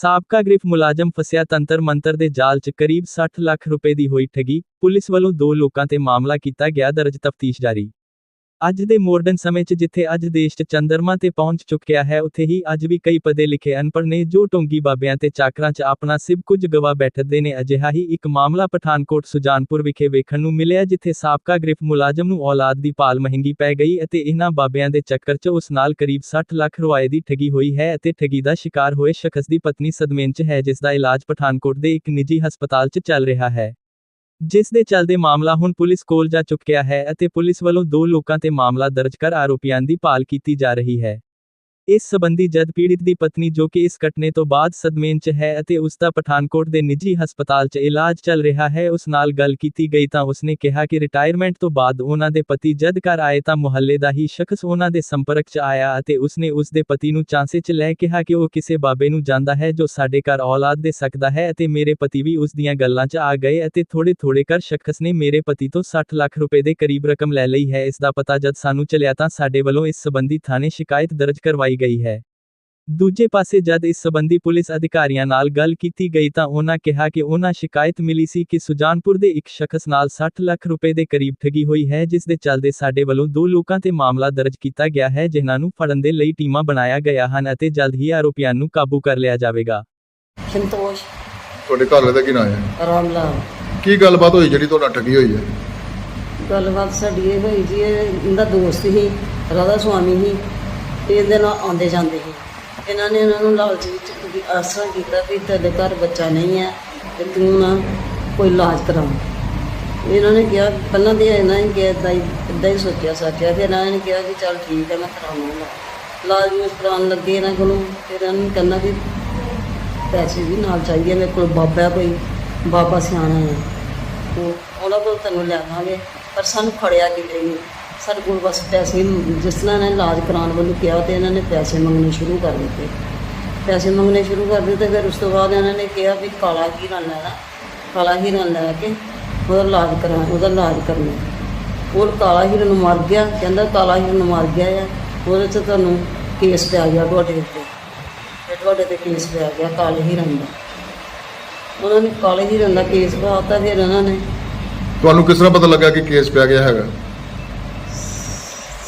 ਸਾਬਕਾ ਗ੍ਰਿਫ ਮੁਲਾਜ਼ਮ ਫਸਿਆ ਤੰਤਰ ਮੰਤਰ ਦੇ ਜਾਲ 'ਚ ਕਰੀਬ 60 ਲੱਖ ਰੁਪਏ ਦੀ ਹੋਈ ਠੱਗੀ, ਪੁਲਿਸ ਵੱਲੋਂ ਦੋ ਲੋਕਾਂ ਤੇ ਮਾਮਲਾ ਕੀਤਾ ਗਿਆ ਦਰਜ ਤਫਤੀਸ਼ ਜਾਰੀ। ਅੱਜ ਦੇ ਮਾਡਰਨ ਸਮੇਂ 'ਚ ਜਿੱਥੇ ਅੱਜ ਦੇਸ਼ 'ਚ ਚੰਦਰਮਾ ਤੇ ਪਹੁੰਚ ਚੁੱਕਿਆ ਹੈ, ਉੱਥੇ ਹੀ ਅੱਜ ਵੀ ਕਈ ਪਦੇ ਲਿਖੇ ਅਨਪੜ੍ਹ ਨੇ ਜੋ ਟੋਂਗੀ ਬਾਬਿਆਂ ਤੇ ਚਾਕਰਾਂ 'ਚ ਆਪਣਾ ਸਿਭ ਕੁਝ ਗਵਾ ਬੈਠਦੇ ਨੇ। ਅਜਿਹਾ ਹੀ ਇੱਕ ਮਾਮਲਾ ਪਠਾਨਕੋਟ ਸੁਜਾਨਪੁਰ ਵਿਖੇ ਵੇਖਣ ਨੂੰ ਮਿਲਿਆ, ਜਿੱਥੇ ਸਾਬਕਾ ਗ੍ਰਿਫ ਮੁਲਾਜ਼ਮ ਨੂੰ ਔਲਾਦ ਦੀ ਪਾਲ ਮਹਿੰਗੀ ਪੈ ਗਈ ਅਤੇ ਇਹਨਾਂ ਬਾਬਿਆਂ ਦੇ ਚੱਕਰ 'ਚ ਉਸ ਨਾਲ ਕਰੀਬ 60 ਲੱਖ ਰੁਪਏ ਦੀ ਠੱਗੀ ਹੋਈ ਹੈ ਅਤੇ ਠੱਗੀ ਦਾ ਸ਼ਿਕਾਰ ਹੋਏ ਸ਼ਖਸ ਦੀ ਪਤਨੀ ਸਦਮੇਨ 'ਚ ਹੈ, ਜਿਸ ਦਾ ਇਲਾਜ ਪਠਾਨਕੋਟ ਦੇ ਇੱਕ ਨਿੱਜੀ ਹਸਪਤਾਲ 'ਚ ਚੱਲ ਰਿਹਾ ਹੈ। ਜਿਸ ਦੇ ਚੱਲਦੇ ਮਾਮਲਾ ਹੁਣ ਪੁਲਿਸ ਕੋਲ ਜਾ ਚੁੱਕਿਆ ਹੈ ਅਤੇ ਪੁਲਿਸ ਵੱਲੋਂ ਦੋ ਲੋਕਾਂ ਤੇ ਮਾਮਲਾ ਦਰਜ ਕਰ ਆਰੋਪੀਆਂ ਦੀ ਭਾਲ ਕੀਤੀ ਜਾ ਰਹੀ ਹੈ। ਇਸ ਸਬੰਧੀ ਜਦ ਪੀੜਿਤ ਦੀ ਪਤਨੀ ਜੋ ਕਿ ਇਸ ਘਟਨੇ ਤੋਂ ਬਾਅਦ ਸਦਮੇਨ 'ਚ ਹੈ ਅਤੇ ਉਸ ਦਾ ਪਠਾਨਕੋਟ ਦੇ ਨਿੱਜੀ ਹਸਪਤਾਲ 'ਚ ਇਲਾਜ ਚੱਲ ਰਿਹਾ ਹੈ, ਉਸ ਨਾਲ ਗੱਲ ਕੀਤੀ ਗਈ ਤਾਂ ਉਸਨੇ ਕਿਹਾ ਕਿ ਰਿਟਾਇਰਮੈਂਟ ਤੋਂ ਬਾਅਦ ਉਹਨਾਂ ਦੇ ਪਤੀ ਜਦ ਘਰ ਆਏ ਤਾਂ ਮੁਹੱਲੇ ਦਾ ਹੀ ਸ਼ਖਸ ਉਹਨਾਂ ਦੇ ਸੰਪਰਕ 'ਚ ਆਇਆ ਅਤੇ ਉਸਨੇ ਉਸ ਦੇ ਪਤੀ ਨੂੰ ਚਾਂਸੇ 'ਚ ਲੈ ਕਿਹਾ ਕਿ ਉਹ ਕਿਸੇ ਬਾਬੇ ਨੂੰ ਜਾਂਦਾ ਹੈ ਜੋ ਸਾਡੇ ਘਰ ਔਲਾਦ ਦੇ ਸਕਦਾ ਹੈ ਅਤੇ ਮੇਰੇ ਪਤੀ ਵੀ ਉਸ ਦੀਆਂ ਗੱਲਾਂ 'ਚ ਆ ਗਏ ਅਤੇ ਥੋੜੇ ਥੋੜੇ ਕਰ ਸ਼ਖਸ ਨੇ ਮੇਰੇ ਪਤੀ ਤੋਂ 60 ਲੱਖ ਰੁਪਏ ਦੇ ਕਰੀਬ ਰਕਮ ਲੈ ਲਈ ਹੈ, ਇਸ ਦਾ ਪਤਾ ਜਦ ਸਾਨੂੰ ਚੱਲਿਆ ਤਾਂ ਸਾਡੇ ਵੱਲੋਂ ਇਸ ਸਬੰਧੀ ਥਾਣੇ ਸ਼ਿਕਾਇਤ ਦਰਜ ਕਰਵਾਈ ਗਈ ਹੈ। ਦੂਜੇ ਪਾਸੇ ਜਦ ਇਸ ਸਬੰਧੀ ਪੁਲਿਸ ਅਧਿਕਾਰੀਆਂ ਨਾਲ ਗੱਲ ਕੀਤੀ ਗਈ ਤਾਂ ਉਹਨਾਂ ਕਿਹਾ ਕਿ ਉਹਨਾਂ ਸ਼ਿਕਾਇਤ ਮਿਲੀ ਸੀ ਕਿ ਸੁਜਾਨਪੁਰ ਦੇ ਇੱਕ ਸ਼ਖਸ ਨਾਲ 60 ਲੱਖ ਰੁਪਏ ਦੇ ਕਰੀਬ ਠੱਗੀ ਹੋਈ ਹੈ ਜਿਸ ਦੇ ਚੱਲਦੇ ਸਾਡੇ ਵੱਲੋਂ ਦੋ ਲੋਕਾਂ ਤੇ ਮਾਮਲਾ ਦਰਜ ਕੀਤਾ ਗਿਆ ਹੈ ਜਿਨ੍ਹਾਂ ਨੂੰ ਫੜਨ ਦੇ ਲਈ ਟੀਮਾਂ ਬਣਾਇਆ ਗਿਆ ਹਨ ਅਤੇ ਜਲਦ ਹੀ ਆਰੋਪੀਆਂ ਨੂੰ ਕਾਬੂ ਕਰ ਲਿਆ ਜਾਵੇਗਾ। ਸੰਤੋਸ਼। ਤੁਹਾਡੇ ਘਰ ਵਾਲੇ ਦਾ ਕੀ ਨਾਮ ਹੈ? ਰਾਮ ਲਾਲ। ਕੀ ਗੱਲਬਾਤ ਹੋਈ ਜਿਹੜੀ ਤੁਹਾਡਾ ਠੱਗੀ ਹੋਈ ਹੈ? ਗੱਲਬਾਤ ਸਾਡੀ ਇਹ ਹੋਈ ਜੀ ਇਹ ਇਹਦਾ ਦੋਸਤ ਸੀ ਰਾਧਾ ਸੁਆਮੀ ਸੀ। ਤੇ ਇਹਦੇ ਨਾਲ ਆਉਂਦੇ ਜਾਂਦੇ ਸੀ। ਇਹਨਾਂ ਨੇ ਇਹਨਾਂ ਨੂੰ ਲਾਲਚ ਵਿੱਚ ਆਸਰਾ ਕੀਤਾ ਵੀ ਤੁਹਾਡੇ ਘਰ ਬੱਚਾ ਨਹੀਂ ਹੈ ਤੇ ਤੂੰ ਨਾ ਕੋਈ ਇਲਾਜ ਕਰਾਉਂ ਇਹਨਾਂ ਨੇ ਕਿਹਾ, ਪਹਿਲਾਂ ਤੇ ਇਹਨਾਂ ਨੇ ਕਿਹਾ ਏਦਾਂ ਹੀ ਏਦਾਂ ਹੀ ਸੋਚਿਆ ਸਾਚਿਆ ਫਿਰ ਇਹਨਾਂ ਨੇ ਕਿਹਾ ਕਿ ਚੱਲ ਠੀਕ ਹੈ, ਮੈਂ ਕਰਾਉਂਗਾ ਇਲਾਜ। ਨੂੰ ਕਰਾਉਣ ਲੱਗੇ ਇਹਨਾਂ ਕੋਲੋਂ ਫਿਰ ਇਹਨਾਂ ਨੂੰ ਕਹਿੰਦਾ ਵੀ ਪੈਸੇ ਵੀ ਨਾਲ ਚਾਹੀਦੇ ਮੇਰੇ ਕੋਲ ਬਾਬਾ ਕੋਈ, ਬਾਬਾ ਸਿਆਣਾ ਹੈ। ਉਹ ਉਹਨਾਂ ਕੋਲ ਤੈਨੂੰ ਲਿਆਵਾਂਗੇ ਪਰ ਸਾਨੂੰ ਖੜਿਆ ਕਿਤੇ ਨਹੀਂ। ਸਾਡੇ ਕੋਲ ਬਸ ਪੈਸੇ ਜਿਸ ਤਰ੍ਹਾਂ ਇਹਨਾਂ ਨੇ ਇਲਾਜ ਕਰਾਉਣ ਵੱਲੋਂ ਕਿਹਾ ਤੇ ਇਹਨਾਂ ਨੇ ਪੈਸੇ ਮੰਗਣੇ ਸ਼ੁਰੂ ਕਰ ਦਿੱਤੇ। ਪੈਸੇ ਮੰਗਣੇ ਸ਼ੁਰੂ ਕਰ ਦਿੱਤੇ, ਫਿਰ ਉਸ ਤੋਂ ਬਾਅਦ ਇਹਨਾਂ ਨੇ ਕਿਹਾ ਵੀ ਕਾਲਾ ਹੀਰਾ ਲੈਣਾ ਕਾਲਾ ਹੀਰਾ ਲੈ ਕੇ ਉਹਦਾ ਇਲਾਜ ਕਰਾ, ਉਹਦਾ ਇਲਾਜ ਕਰਨਾ ਉਹ ਕਾਲਾ ਹੀਰਾ ਨੂੰ ਮਰ ਗਿਆ, ਕਹਿੰਦਾ ਕਾਲਾ ਹੀਰਾ ਨੂੰ ਮਰ ਗਿਆ ਆ, ਉਹਦੇ 'ਚ ਤੁਹਾਨੂੰ ਕੇਸ ਪੈ ਗਿਆ ਤੁਹਾਡੇ ਉੱਤੇ। ਫਿਰ ਤੁਹਾਡੇ ਤੇ ਕੇਸ ਪੈ ਗਿਆ ਕਾਲੇ ਹੀਰਨ ਦਾ। ਉਹਨਾਂ ਨੇ ਕਾਲੇ ਹੀਰਨ ਦਾ ਕੇਸ ਪਾਤਾ ਫਿਰ ਉਹਨਾਂ ਨੇ। ਤੁਹਾਨੂੰ ਕਿਸ ਤਰ੍ਹਾਂ ਪਤਾ ਲੱਗਾ ਕਿ ਕੇਸ ਪੈ ਗਿਆ ਹੈਗਾ?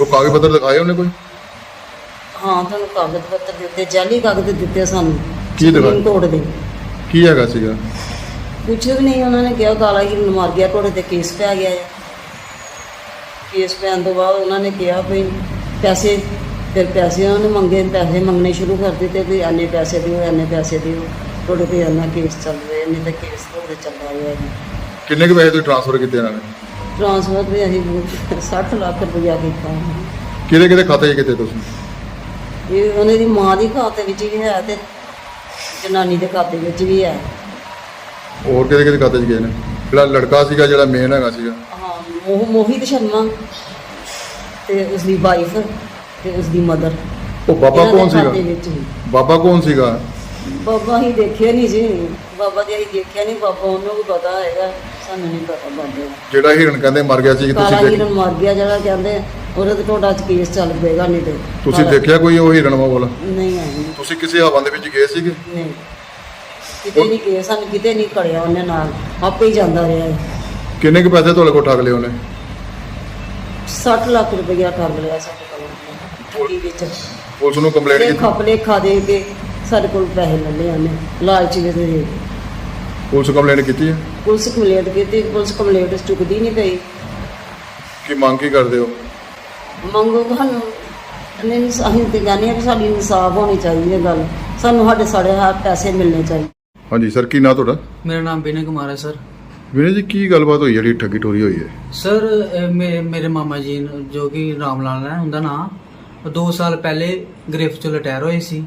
ਉਹ ਕਾਗਜ਼ ਪੱਤਰ ਦਿਖਾਏ ਉਹਨੇ ਕੋਈ? ਹਾਂ ਤੁਹਾਨੂੰ ਕਾਗਜ਼ ਪੱਤਰ ਦਿੱਤੇ ਜਾਲੀ ਕਾਗਜ਼ ਦਿੱਤੇ ਸਾਨੂੰ ਕੀ ਦਿਖਾ- ਸੁਪਰੀਮ ਕੋਰਟ ਦੇ। ਕੀ ਹੈਗਾ ਸੀਗਾ? ਕੁਛ ਵੀ ਨਹੀਂ ਉਹਨਾਂ ਨੇ ਕਿਹਾ ਕਾਲਾ ਹੀਰਨ ਮਰ ਗਿਆ ਤੁਹਾਡੇ ਤੇ ਕੇਸ ਪੈ ਗਿਆ ਹੈ ਕੇਸ ਪੈਣ ਤੋਂ ਬਾਅਦ ਉਹਨਾਂ ਨੇ ਕਿਹਾ ਵੀ ਪੈਸੇ ਫਿਰ ਪੈਸੇ ਉਹਨਾਂ ਨੇ ਮੰਗੇ ਪੈਸੇ ਮੰਗਣੇ ਸ਼ੁਰੂ ਕਰ ਦਿੱਤੇ ਵੀ ਇੰਨੇ ਪੈਸੇ ਦਿਓ ਇੰਨੇ ਪੈਸੇ ਦਿਓ। ਤੁਹਾਡੇ ਤੇ ਇੰਨਾ ਕੇਸ ਚੱਲ ਰਿਹਾ ਇੰਨੇ ਤਾਂ ਕੇਸ ਤੁਹਾਡੇ ਚੱਲ ਰਿਹਾ ਜੀ। ਕਿੰਨੇ ਕੁ ਪੈਸੇ ਤੁਸੀਂ ਟ੍ਰਾਂਸਫਰ ਕੀਤੇ ਇਹਨਾਂ ਨੇ? ਟ੍ਰਾਂਸਫਰ ਵੀ ਅਸੀਂ 60 ਲੱਖ ਰੁਪਇਆ ਕੀਤਾ ਕਿਹਦੇ ਕਿਹਦੇ ਖਾਤੇ 'ਚ ਕੀਤੇ ਤੁਸੀਂ? ਇਹ ਉਹਨਾਂ ਦੀ ਮਾਂ ਦੀ ਖਾਤੇ ਵਿੱਚ ਵੀ ਹੈ ਤੇ ਜਨਾਨੀ ਦੇ ਖਾਤੇ ਵਿੱਚ ਵੀ ਹੈ। ਹੋਰ ਕਿਹਦੇ ਕਿਹਦੇ ਖਾਤੇ 'ਚ ਗਏ ਨੇ? ਜਿਹੜਾ ਲੜਕਾ ਸੀਗਾ ਜਿਹੜਾ ਮੇਨ ਹੈਗਾ ਸੀਗਾ। ਹਾਂ ਮੋਹ ਮੋਹਿਤ ਸ਼ਰਮਾ ਤੇ ਉਸ ਦੀ ਵਾਈਫ ਤੇ ਉਸ ਦੀ ਮਦਰ ਉਹ ਬਾਬਾ ਕੌਣ ਸੀਗਾ? ਬਾਬਾ ਕੌਣ ਸੀਗਾ? ਬਾਬਾ ਹੀ ਦੇਖਿਆ ਨਹੀਂ ਜੀ। ਬਾਬਾ ਦੀ ਅਸੀਂ ਦੇਖਿਆ ਨਹੀਂ ਬਾਬਾ ਉਹਨੂੰ ਵੀ ਪਤਾ ਹੈਗਾ ਸਾਨੂੰ ਨਹੀਂ ਪਤਾ ਬਾਬੇ ਦਾ। ਜਿਹੜਾ ਹਿਰਨ ਕਹਿੰਦੇ ਮਰ ਗਿਆ ਸੀ ਕਾਲਾ ਤੁਸੀਂ ਦੇਖ ਹੀਰਨ ਮਰ ਗਿਆ ਜਿਹੜਾ ਕਹਿੰਦੇ ਉਹਦੇ ਤੇ ਤੁਹਾਡਾ ਅੱਜ ਕੇਸ ਚੱਲ ਪਏਗਾ ਨਹੀਂ ਤੇ। ਤੁਸੀਂ ਕਾਲਾ- ਦੇਖਿਆ ਕੋਈ ਉਹ ਹਿਰਨ ਵਾਲਾ ਨਹੀਂ ਆਈ ਤੁਸੀਂ ਕਿਸੇ ਹਵਾ ਦੇ ਵਿੱਚ ਗਏ ਸੀਗੇ? ਨਹੀਂ। ਕਿਤੇ ਨਹੀਂ ਗਿਆ ਸਾਨੂੰ ਕਿਤੇ ਨਹੀਂ ਖੜਿਆ ਉਹਨੇ ਨਾਲ। ਆਪੇ ਹੀ ਜਾਂਦਾ ਰਿਹਾ ਹੈ ਕਿੰਨੇ ਕੁ ਪੈਸੇ ਤੁਹਾਡੇ ਕੋਲ ਠੱਗ ਲਏ ਉਹਨੇ? 60 ਲੱਖ ਰੁਪਇਆ ਠੱਗ ਲਿਆ ਸਾਡੇ ਕੋਲੋਂ। ਠੱਗੀ ਵਿੱਚ। ਪੁਲਿਸ ਨੂੰ ਕੰਪਲੇਂਟ ਕੀਤੀ? ਖਪਲੇ ਖਾ ਦੇ ਕੇ ਸਾਡੇ ਕੋਲ ਪੈਸੇ ਲੈ ਲਏ ਉਹਨੇ ਲਾਲਚ ਦੇ ਕੇ। ਪੁਲਿਸ ਕੰਪਲੇਂਟ ਕੀਤੀ ਹੈ ਪੁਲਿਸ ਕੰਪਲੇਂਟ ਕੀਤੀ ਪੁਲਿਸ ਕੰਪਲੇਂਟ ਚੁੱਕਦੀ ਨਹੀਂ ਪਈ। ਕੀ ਮੰਗ ਕੀ ਕਰਦੇ ਹੋ? ਮੰਗੋ ਤੁਹਾਨੂੰ ਨਹੀਂ ਅਸੀਂ ਤੇ ਕਹਿੰਦੇ ਹਾਂ ਕਿ ਸਾਡੀ ਇਨਸਾਫ ਹੋਣੀ ਚਾਹੀਦੀ ਹੈ ਗੱਲ। ਸਾਨੂੰ ਸਾਡੇ ਸਾਡੇ ਹੱਥ ਪੈਸੇ ਮਿਲਣੇ ਚਾਹੀਦੇ। ਹਾਂਜੀ ਸਰ ਕੀ ਨਾਂ ਤੁਹਾਡਾ? ਮੇਰਾ ਨਾਮ ਵਿਨय ਕੁਮਾਰ ਹੈ ਸਰ। ਵੀਰੇ ਜੀ ਕੀ ਗੱਲਬਾਤ ਹੋਈ ਜਿਹੜੀ ਠੱਗੀ ਟੋਰੀ ਹੋਈ ਹੈ? ਸਰ ਇਹ ਮੇ- ਮੇਰੇ ਮਾਮਾ ਜੀ ਨੂੰ, ਜੋ ਕਿ ਰਾਮ ਲਾਲ ਹੈ ਉਹਦਾ ਨਾਮ ਉਹ 2 ਸਾਲ ਪਹਿਲੇ ਗ੍ਰਿਫ ਚੋਂ ਰਿਟਾਇਰ ਹੋਏ ਸੀ।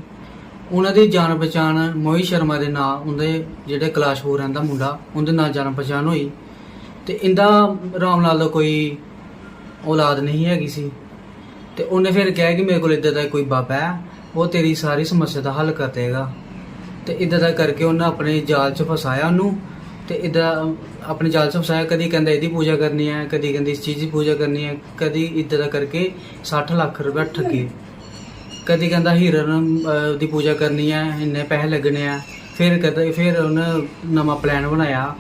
ਉਹਨਾਂ ਦੀ ਜਾਣ ਪਛਾਣ ਮੋਹਿਤ ਸ਼ਰਮਾ ਦੇ ਨਾਂ, ਉਹਦੇ ਜਿਹੜੇ ਕਲਾਸ਼ਪੁਰ ਰਹਿੰਦਾ ਮੁੰਡਾ, ਉਹਦੇ ਨਾਲ ਜਾਣ ਪਛਾਣ ਹੋਈ। ਤੇ ਇੰਦਾ ਰਾਮ ਲਾਲ ਦਾ ਕੋਈ ਔਲਾਦ ਨਹੀਂ ਹੈਗੀ ਸੀ। ਤੇ ਉਹਨੇ ਫਿਰ ਕਿਹਾ ਕਿ ਮੇਰੇ ਕੋਲ ਇੱਦਾਂ ਦਾ ਕੋਈ ਬਾਬਾ ਹੈ, ਉਹ ਤੇਰੀ ਸਾਰੀ ਸਮੱਸਿਆ ਦਾ ਹੱਲ ਕਰ ਦੇਗਾ। ਤੇ ਇਦਾਂ ਦਾ ਕਰਕੇ ਉਹਨਾਂ ਆਪਣੇ ਜਾਲ 'ਚ ਫਸਾਇਆ ਉਹਨੂੰ। ਤੇ ਇਦਾਂ ਆਪਣੇ ਜਾਲ 'ਚ ਫਸਾਇਆ, ਕਦੀ ਕਹਿੰਦਾ ਇਹਦੀ ਪੂਜਾ ਕਰਨੀ ਹੈ, ਕਦੀ ਕਹਿੰਦੀ ਇਸ ਚੀਜ਼ ਦੀ ਪੂਜਾ ਕਰਨੀ ਹੈ, ਕਦੀ ਇਦਾਂ ਦਾ ਕਰਕੇ 60 ਲੱਖ ਰੁਪਏ ਠੱਗੇ। ਕਦੀ ਕਹਿੰਦਾ ਹੀਰਨ ਦੀ ਪੂਜਾ ਕਰਨੀ ਹੈ ਇੰਨੇ ਪੈਸੇ ਲੱਗਣੇ ਆ। ਫਿਰ ਕਦੇ, ਫਿਰ ਉਹਨੇ ਨਵਾਂ ਪਲਾਨ ਬਣਾਇਆ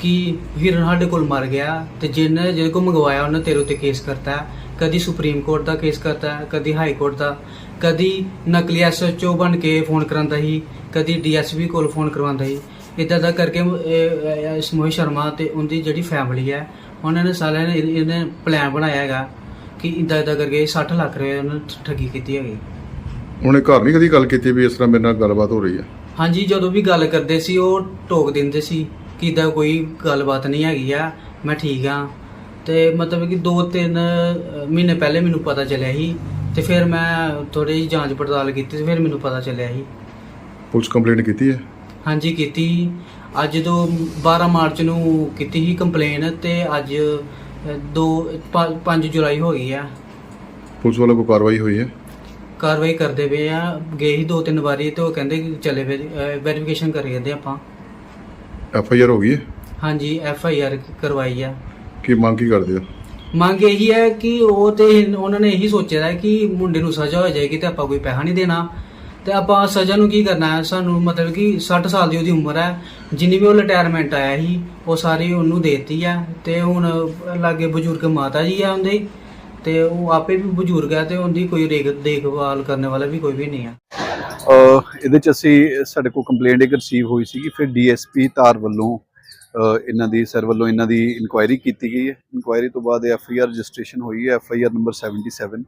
ਕਿ ਹਿਰਨ ਸਾਡੇ ਕੋਲ ਮਰ ਗਿਆ ਤੇ ਜਿਹਨੇ, ਜਿਹਦੇ ਕੋਲ ਮੰਗਵਾਇਆ, ਉਹਨੇ ਤੇਰੇ ਉੱਤੇ ਕੇਸ ਕਰਤਾ। ਕਦੀ ਸੁਪਰੀਮ ਕੋਰਟ ਦਾ ਕੇਸ ਕਰਤਾ, ਕਦੀ ਹਾਈ ਕੋਰਟ ਦਾ। ਕਦੀ ਨਕਲੀ ਐਸਐਚਓ ਬਣ ਕੇ ਫੋਨ ਕਰਾਂਦਾ ਸੀ, ਕਦੀ ਡੀਐਸਪੀ ਕੋਲ ਫੋਨ ਕਰਵਾਉਂਦਾ ਸੀ। ਇਦਾਂ ਦਾ ਕਰਕੇ ਇਸ ਮੋਹਿਤ ਸ਼ਰਮਾ ਤੇ ਉਹਦੀ ਜਿਹੜੀ ਫੈਮਿਲੀ ਹੈ ਉਹਨਾਂ ਨੇ ਸਾਰਿਆਂ ਨੇ ਇਹਨੇ ਪਲਾਨ ਬਣਾਇਆ ਹੈਗਾ ਕਿ ਇਦਾਂ ਇਦਾਂ ਕਰਕੇ 60 ਲੱਖ ਰੁਪਏ ਉਹਨੇ ਠੱਗੀ ਕੀਤੀ ਹੈਗੀ। ਉਹਨੇ ਘਰ ਨਹੀਂ ਕਦੀ ਗੱਲ ਕੀਤੀ ਵੀ ਇਸ ਤਰ੍ਹਾਂ ਮੇਰੇ ਨਾਲ ਗੱਲਬਾਤ ਹੋ ਰਹੀ ਹੈ। ਹਾਂਜੀ ਜਦੋਂ ਵੀ ਗੱਲ ਕਰਦੇ ਸੀ ਉਹ ਟੋਕ ਦਿੰਦੇ ਸੀ ਕਿ ਇਦਾਂ ਕੋਈ ਗੱਲਬਾਤ ਨਹੀਂ ਹੈਗੀ ਆ ਮੈਂ ਠੀਕ ਆ। ਤੇ ਮਤਲਬ ਕਿ 2-3 ਮਹੀਨੇ ਪਹਿਲੇ ਮੈਨੂੰ ਪਤਾ ਚੱਲਿਆ ਸੀ ਤੇ ਫਿਰ ਮੈਂ ਥੋੜੀ ਜਿਹੀ ਜਾਂਚ ਪੜਤਾਲ ਕੀਤੀ ਤੇ ਫਿਰ ਮੈਨੂੰ ਪਤਾ ਚੱਲਿਆ ਸੀ। ਪੁਲਿਸ ਕੰਪਲੇਂਟ ਕੀਤੀ ਹੈ? ਹਾਂਜੀ ਕੀਤੀ। ਅੱਜ ਤੋਂ 12 ਮਾਰਚ ਨੂੰ ਕੀਤੀ ਸੀ ਕੰਪਲੇਨ ਤੇ ਅੱਜ 2 5 ਜੁਲਾਈ ਹੋ ਗਈ ਆ। ਪੁਲਿਸ ਵੱਲੋਂ ਕੋਈ ਕਾਰਵਾਈ ਹੋਈ ਹੈ? ਕਾਰਵਾਈ ਕਰਦੇ ਪਏ ਆ ਗਏ ਸੀ ਦੋ ਤਿੰਨ ਵਾਰੀ ਤੇ ਉਹ ਕਹਿੰਦੇ ਕਿ ਚਲੇ ਵੈਰੀਫਿਕੇਸ਼ਨ ਕਰੀ ਜਾਂਦੇ ਆਪਾਂ। ਐਫ ਆਈ ਆਰ ਹੋ ਗਈ ਹੈ? ਹਾਂਜੀ ਐਫ ਆਈ ਆਰ ਕਰਵਾਈ ਆ। ਕੀ ਮੰਗ ਕੀ ਕਰਦੇ ਹੋ ਮੰਗ ਇਹੀ ਹੈ ਕਿ ਉਹ ਤੇ ਉਹਨਾਂ ਨੇ ਇਹੀ ਸੋਚਿਆ ਹੈ ਕਿ ਮੁੰਡੇ ਨੂੰ ਸਜ਼ਾ ਹੋ ਜਾਏਗੀ ਤੇ ਆਪਾਂ ਕੋਈ ਪੈਸਾ ਨਹੀਂ ਦੇਣਾ। ਤੇ ਆਪਾਂ ਸਜ਼ਾ ਨੂੰ ਕੀ ਕਰਨਾ ਹੈ? ਸਾਨੂੰ ਮਤਲਬ ਕਿ 60 ਸਾਲ ਦੀ ਉਹਦੀ ਉਮਰ ਹੈ। ਜਿੰਨੀ ਵੀ ਉਹ ਰਿਟਾਇਰਮੈਂਟ ਆਇਆ ਸੀ ਉਹ ਸਾਰੀ ਉਹਨੂੰ ਦੇਤੀ ਆ ਤੇ ਹੁਣ ਲਾਗੇ ਬਜ਼ੁਰਗ ਮਾਤਾ ਜੀ ਆ ਤੇ ਉਹ ਆਪੇ ਵੀ ਬਜ਼ੁਰਗ ਹੈ ਤੇ ਉਹਦੀ ਕੋਈ ਰੇਖ ਦੇਖਭਾਲ ਕਰਨ ਵਾਲਾ ਵੀ ਕੋਈ ਵੀ ਨਹੀਂ ਹੈ ਅਹ ਇਹਦੇ ਚ ਅਸੀਂ ਸਾਡੇ ਕੋਲ ਕੰਪਲੇਂਟ ਇੱਕ ਰਿਸੀਵ ਹੋਈ ਸੀਗੀ ਫਿਰ ਡੀਐਸਪੀ ਤਾਰ ਵੱਲੋਂ ਅਹ ਇਹਨਾਂ ਦੀ ਸਰ ਵੱਲੋਂ ਇਹਨਾਂ ਦੀ ਇਨਕੁਆਇਰੀ ਕੀਤੀ ਗਈ ਹੈ। ਇਨਕੁਆਇਰੀ ਤੋਂ ਬਾਅਦ ਐਫ ਆਈ ਆਰ ਰਜਿਸਟ੍ਰੇਸ਼ਨ ਹੋਈ ਹੈ ਐਫ ਆਈ ਆਰ ਨੰਬਰ 77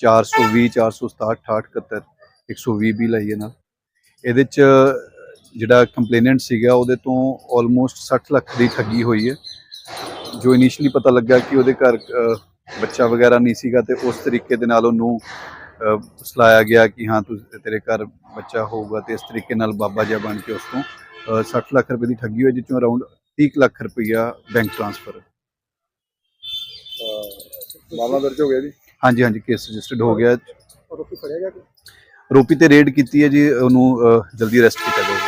420 467 68 120 ਵੀ ਲਈ ਹੈ ਨਾਲ। ਇਹਦੇ ਚ ਜਿਹੜਾ ਕੰਪਲੇਨੈਂਟ ਸੀਗਾ ਉਹਦੇ ਤੋਂ ਆਲਮੋਸਟ 60 ਲੱਖ ਦੀ ਠੱਗੀ ਹੋਈ ਹੈ। ਜੋ ਇਨੀਸ਼ੀਅਲੀ ਪਤਾ ਲੱਗਾ ਕਿ ਉਹਦੇ ਘਰ ਅਹ, ਬੱਚਾ ਵਗੈਰਾ ਨਹੀਂ ਸੀਗਾ ਤੇ ਉਸ ਤਰੀਕੇ ਦੇ ਨਾਲ ਉਹਨੂੰ ਸਲਾਇਆ ਗਿਆ ਕਿ ਹਾਂ ਤੂੰ ਤੇਰੇ ਘਰ ਬੱਚਾ ਹੋਊਗਾ ਤੇ ਇਸ ਤਰੀਕੇ ਨਾਲ ਬਾਬਾ ਜਿਹਾ ਬਣ ਕੇ ਉਸ ਤੋਂ ਅਹ, 60 ਲੱਖ ਰੁਪਏ ਦੀ ਠੱਗੀ ਹੋਈ ਜਿਸ ਚੋਂ ਅਰਾਊਂਡ 30 ਲੱਖ ਰੁਪਈਆ ਬੈਂਕ ਟ੍ਰਾਂਸਫਰ ਮਾਮਲਾ ਦਰਜ ਹੋ ਗਿਆ ਜੀ? ਹਾਂਜੀ ਹਾਂਜੀ ਕੇਸ ਰਜਿਸਟਰਡ ਹੋ ਗਿਆ। ਆਰੋਪੀ ਫੜਿਆ ਗਿਆ ਆਰੋਪੀ ਤੇ ਰੇਡ ਕੀਤੀ ਹੈ ਜੀ ਉਹਨੂੰ ਜਲਦੀ ਅਰੈਸਟ ਕੀਤਾ ਜਾਊਗਾ।